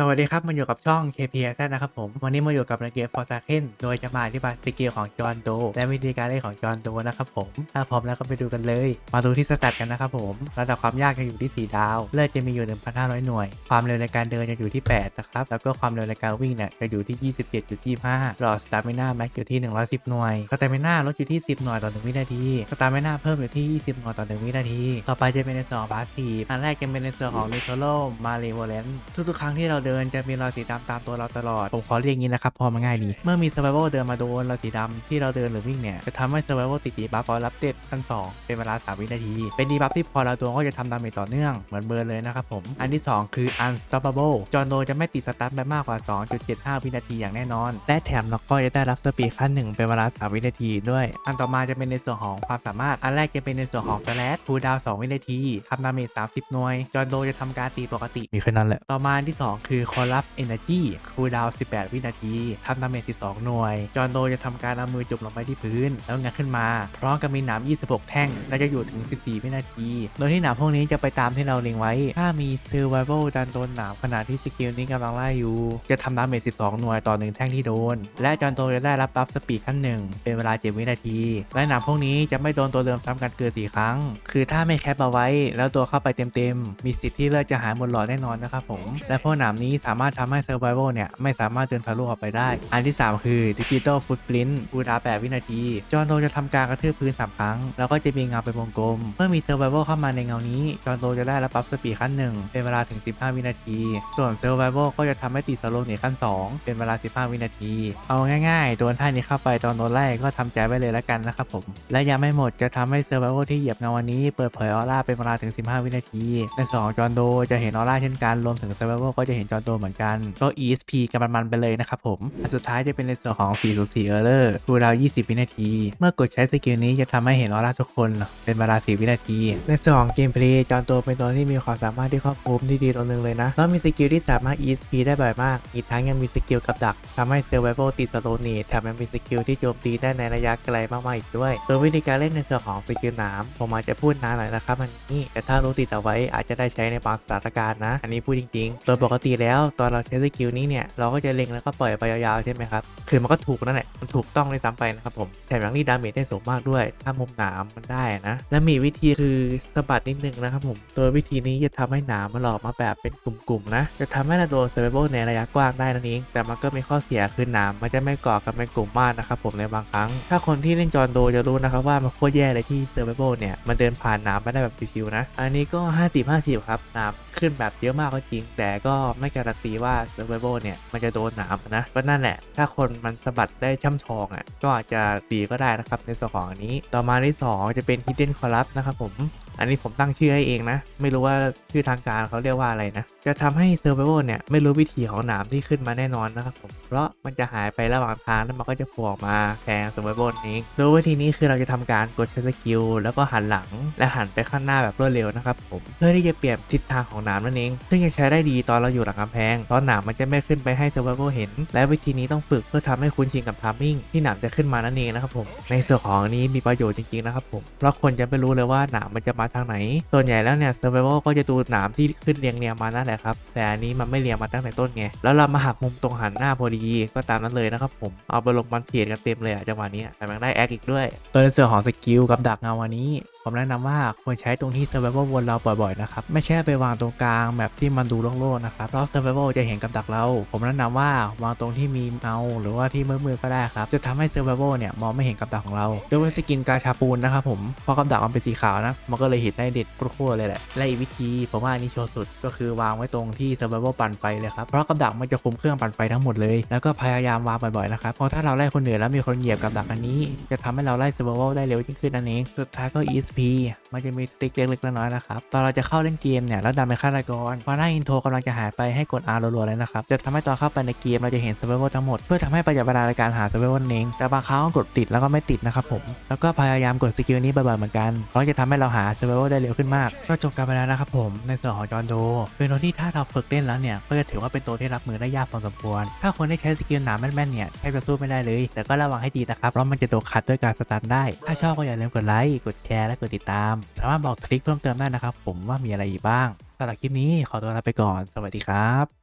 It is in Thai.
สวัสดีครับมาอยู่กับช่อง KPS นะครับผม วันนี้มาอยู่กับในเกม For s a k e n โดยจะมาอธิบายสกิลของจอห์นโด และวิธีการเล่นของจอห์นโดนะครับผม ถ้าพร้อมแล้วก็ไปดูกันเลย มาดูที่สแตทกันนะครับผม ระดับความยากจะอยู่ที่ 4 ดาว เลือดจะมีอยู่ 1,500 หน่วย ความเร็วในการเดินจะอยู่ที่ 8 นะครับ แล้วก็ความเร็วในการวิ่งเนี่ยจะอยู่ที่ 27.25 หลอดสตามิน่าแม็กอยู่ที่ 110 หน่วยสตามิน่าลดอยู่ที่ 10 หน่วยต่อ 1 วินาทีสตามิน่าเพิ่มอยู่ที่ 20 หน่วยต่อ 1 วินาที ต่อไปจะเป็นในส่วนของบาสซีอันแรกจะเป็นในส่วนของนิโคโลมาริโวเลนทุกๆครั้งที่เราเดินจะมีรอยสีดำตามตัวเราตลอด ผมขอเรียกอย่างนี้นะครับพอมาง่ายดี เมื่อมี Survival เดินมาโดนรอยสีดำที่เราเดินหรือวิ่งเนี่ยจะทำให้ Survival ติดดีบัฟพอรับเด็ดขั้น2เป็นเวลา 3 วินาที เป็นดีบัฟที่พอเราตัวก็จะทำดาเมจต่อเนื่องเหมือนเบิร์นเลยนะครับผม อันที่ 2 คือ Unstoppable จอห์นโดจะไม่ติดสตาร์ทไปมากกว่า 2.75 วินาทีอย่างแน่นอน และแถมเราก็จะได้รับสปีดขั้น1เป็นเวลา 3 วินาทีด้วย อันต่อมาจะเป็นในส่วนของความสามารถ อันแรกจะเป็นในส่วนของ Slash คูลดาวน์2วินาทีทำดาเมจ30 หน่วย จอห์นโดจะทำการตีปกติมีแค่นั้นแหละ ต่อมาอันที่ 2 คือือ Collapse Energy คูลดาวน์18 วินาทีทำดาเมจ 12 หน่วย จอนโดจะทำการเอามือจุ่มลงไปที่พื้น แล้วงัดขึ้นมา พร้อมกับมีหนาม 26 แท่งและจะอยู่ถึง 14 วินาที โดยที่หนามพวกนี้จะไปตามที่เราเล็งไว้ ถ้ามี Survival ดันโดนหนามขณะที่สกิลนี้กำลังไล่อยู่ จะทำดาเมจ 12 หน่วยต่อ 1 แท่งที่โดน และจอนโดจะได้รับบัฟสปีดขั้นหนึ่งเป็นเวลา 7 วินาที และหนามพวกนี้จะไม่โดนตัวเดิมซ้ำกันเกิน4ครั้ง คือถ้าไม่แคปเอาไว้ แล้วตัวเข้าไปเต็มๆมีสิทธิ์ที่เลือดจะหายหมดหลอดแน่นอนนะครับผมและพวกหนามนี้สามารถทำให้ Survival เนี่ย ไม่สามารถเดินทะลุออกไปได้ อันที่ 3 คือ Digital Footprint คูดา8วินาที จอนโดจะทำการกระทืบพื้น 3 ครั้ง แล้วก็จะมีเงาเป็นวงกลม เมื่อมี Survival เข้ามาในเงานี้ จอนโดจะได้รับบัฟสปีดขั้นหนึ่งเป็นเวลาถึง 15 วินาที ส่วน Survival ก็จะทำให้ติดสโลว์เนขั้น 2 เป็นเวลา 15 วินาที เอาง่ายๆโดนท่านี้เข้าไปตอนโดนไล่ก็ทำใจไว้เลยแล้วกันนะครับผม และยังไม่หมดจะทำให้ Survival ที่เหยียบเงาวันนี้เปิดเผยออร่าเป็นเวลาถึง 15 วินาที ในส่วนของจอนโดจะเห็นออร่าเช่นกันรวมถึง Survival ก็จะเห็นจอโดเหมือนกัน ก็ ESP กันมันๆไปเลยนะครับผมอันสุดท้ายจะเป็นในส่วนของ 404 Error คูลดาว20 วินาที เมื่อกดใช้สกิลนี้จะทำให้เห็นออร่าทุกคนเป็นเวลา4วินาที ในส่วนของเกมเพลย์จอห์นโดเป็นตัวที่มีความสามารถที่ครอบคลุมที่ดีตัวหนึ่งเลยนะ แล้วมีสกิลที่สามารถ ESP ได้บ่อยมาก อีกทั้งยังมีสกิลกับดักทำให้ Survival ติดสโลนตแถมยังมีสกิลที่โจมตีได้ในระยะไกลมากๆอีกด้วยโดยวิธีการเล่นในส่วนของสกิลหนามผมอาจจะพูดนานหน่อยนะครับอันนี้แต่ถ้ารู้ติดเอาไว้อาจจะได้ใช้ในบางสถานการณ์นะ อันนี้พูดจริงๆ โดยปกติแล้ว ตอนเราใช้สกิลนี้เนี่ยเราก็จะเล็งแล้วก็ปล่อยไปยาวๆใช่ไหมครับคือมันก็ถูกนั่นแหละมันถูกต้องเลยซ้ำไปนะครับผมแถมยังนี่ดาเมจได้สูงมากด้วย ถ้ามุมหนามมันได้นะ และมีวิธีคือสะบัดนิดนึงนะครับผมโดยวิธีนี้จะทำให้หนามมันหลอกมาแบบเป็นกลุ่มๆนะ จะทำให้เราโดนเซอร์เวในระยะกว้างได้นั่นเองแต่มันก็มีข้อเสียคือหนามมันจะไม่เกาะกันเป็นกลุ่มมากนะครับผมในบางครั้ง ถ้าคนที่เล่นจอนโดจะรู้นะครับว่ามันโคตรแย่เลยที่เซอร์เวเนี่ยมันเดินผ่านหนามไม่ได้แบบชิวๆนะ อันนี้ก็ 50 50 ครับหนาม ขึ้นแบบเยอะมากก็จริง แต่ก็ไม่การันตีว่าเซอร์ไ a เนี่ย มันจะโดนหนามนะก็นั่นแหละ ถ้าคนมันสะบัดได้ช่ำชองอะก็อาจจะดีก็ได้นะครับในส่วนของอันนี้ ต่อมาที่ 2 จะเป็น Hidden Corrupt นะครับผม อันนี้ผมตั้งชื่อให้เองนะ ไม่รู้ว่าชื่อทางการเขาเรียกว่าอะไรนะ จะทำให้เซอร์ไ a เนี่ยไม่รู้วิธีของหนามที่ขึ้นมาแน่นอนนะครับผม เพราะมันจะหายไประหว่างทางแล้วมันก็จะโผล่ออกมาแทนเซอร์ไ a เองโดยวิธีนี้คือเราจะทำการกดใช้สกิลแล้วก็หันหลังและหันไปข้างหน้าแบบรวดเร็วนะครับผม เพื่อที่จะเปลี่ยนทิศทางของหนามนั่นเอง ซึ่งจะใช้ได้ดีตอนเราอยู่หลังกำแพง ตอนหนามมันจะไม่ขึ้นไปให้เซอร์ไ a เห็น และวิธีนี้ต้องฝึกเพื่อทำให้คุ้นชินกับทามมิ่งที่หนามจะขึ้นมานั่นเองนะครับผม ในส่วนของนี้มีประโยชน์จริงๆนะครับผม เพราะคนจะไม่รู้เลยว่าหนามมันจะมาทางไหน ส่วนใหญ่แล้วเนี่ยเซอร์ไ a ก็จะดูหนามที่ขึ้นเรียงเรียงมานั่นแหละครับ แต่อันนี้มันไม่เรียงมาตั้งแต่ต้นไง แล้วเรามาหักมุมตรงหันหน้าพอดีก็ตามนั้นเลยนะครับผม เอาไปลงมันเทียนกันเต็มเลยอะจังหวะนี้แต่มันได้แอคอีกด้วยโดยในส่วนของสกิลกับดักเงาวันนี้ ผมแนะนำว่าควรใช้ตรงที่ Survival วนเราบ่อยๆนะครับ ไม่ใช่ไปวางตรงกลางแบบที่มันดูโล่งๆนะครับเพราะ Survival จะเห็นกับดักเรา ผมแนะนำว่าวางตรงที่มีเงาหรือว่าที่มืดๆก็ได้ครับ จะทำให้ Survival เนี่ยมองไม่เห็นกับดักของเรายกเว้นสกินกาชาปูนนะครับผมเพราะกับดักมันเป็นสีขาวนะมันก็เลยเห็นได้เด็ดโคตรเลยแหละและอีกวิธีผมว่านี้โชว์สุดก็คือวางไว้ตรงที่ Survival ปั่นไฟเลยครับเพราะกับดักมันจะคุมเครื่องปั่นไฟทั้งหมดเลยแล้วก็พยายามวางบ่อยๆนะครับเพราะถ้าเราไล่คนอื่นแล้วมีคนเหยียบกับดักอันนี้ จะทำให้เราไล่ Survival ได้เร็วยิ่งขึ้นนั่นเองสุดท้ายก็ ESP มันจะมีติ๊กเล็กๆน้อยๆนะครับตอนเราจะเข้าเล่นเกมเนี่ยแล้วดันเป็นฆาตกรพอหน้าอินโทรกำลังจะหายไปให้กด R รัวๆเลยนะครับจะทำให้ตอนเข้าไปในเกมเราจะเห็น Survival ทั้งหมดเพื่อทำให้ประหยัดเวลาในการหา Survival เองแต่บางครั้งกดติดแล้วก็ไม่ติดนะครับผมแล้วก็พยายามกดสกิลนี้บ่อยๆเหมือนกันเพราะจะทำให้เราหา Survival ได้เร็วขึ้นมากก็จบกันไปแล้วนะครับผมในส่วนของจอห์นโดเป็นตัวที่ถ้าเราฝึกเล่นแล้วเนี่ยก็จะถือว่าเป็นตัวที่รับมือได้ยากพอสมควร ถ้าคนได้ใช้สกิลหนาแม่นๆเนี่ยแทบจะสู้ไม่ได้เลย แต่ก็ระวังให้ดีนะครับเพราะมันจะโดนขัดด้วยการสตันได้ ถ้าชอบก็อย่าลืมกดไลค์กดแชร์และกดติดตามสามารถบอกทริคเพิ่มเติมได้นะครับ ผมว่ามีอะไรอีกบ้างสำหรับคลิปนี้ขอตัวลาไปก่อน สวัสดีครับ